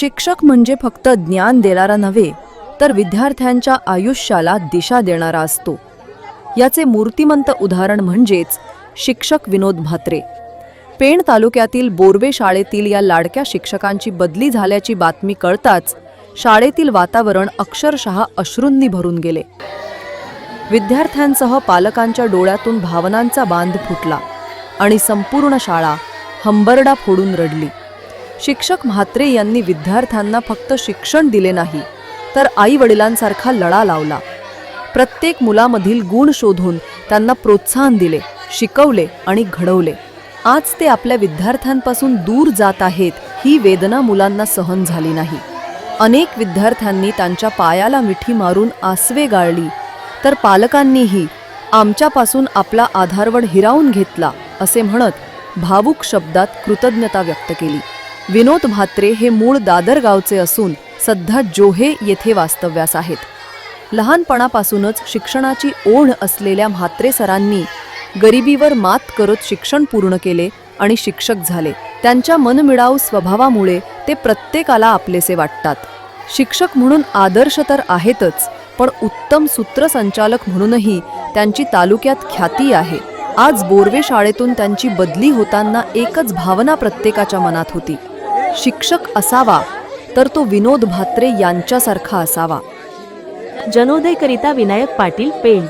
शिक्षक म्हणजे फक्त ज्ञान देणारा नव्हे तर विद्यार्थ्यांच्या आयुष्याला दिशा देणारा असतो. याचे मूर्तिमंत उदाहरण म्हणजेच शिक्षक विनोद म्हात्रे. पेण तालुक्यातील बोरवे शाळेतील या लाडक्या शिक्षकांची बदली झाल्याची बातमी कळताच शाळेतील वातावरण अक्षरशः अश्रूंनी भरून गेले. विद्यार्थ्यांसह पालकांच्या डोळ्यातून भावनांचा बांध फुटला आणि संपूर्ण शाळा हंबरडा फोडून रडली. शिक्षक म्हात्रे यांनी विद्यार्थ्यांना फक्त शिक्षण दिले नाही तर आई वडिलांसारखा लढा लावला. प्रत्येक मुलामधील गुण शोधून त्यांना प्रोत्साहन दिले शिकवले आणि घडवले. आज ते आपल्या विद्यार्थ्यांपासून दूर जात आहेत ही वेदना मुलांना सहन झाली नाही. अनेक विद्यार्थ्यांनी त्यांच्या पायाला मिठी मारून आसवे गाळली तर पालकांनीही आमच्यापासून आपला आधारवड हिरावून घेतला असे म्हणत भावुक शब्दात कृतज्ञता व्यक्त केली. विनोद म्हात्रे हे मूळ दादर गावचे असून सध्या जोहे येथे वास्तव्यास आहेत. लहानपणापासूनच शिक्षणाची ओढ असलेल्या म्हात्रे सरांनी गरिबीवर मात करत शिक्षण पूर्ण केले आणि शिक्षक झाले. त्यांच्या मनमिळाऊ स्वभावामुळे ते प्रत्येकाला आपलेसे वाटतात. शिक्षक म्हणून आदर्श तर आहेतच पण उत्तम सूत्रसंचालक म्हणूनही त्यांची तालुक्यात ख्याती आहे. आज बोरवे शाळेतून त्यांची बदली होताना एकच भावना प्रत्येकाच्या मनात होती. शिक्षक असावा तर तो विनोद भात्रे यांच्यासारखा असावा. जनोदयकरिता विनायक पाटील पेण.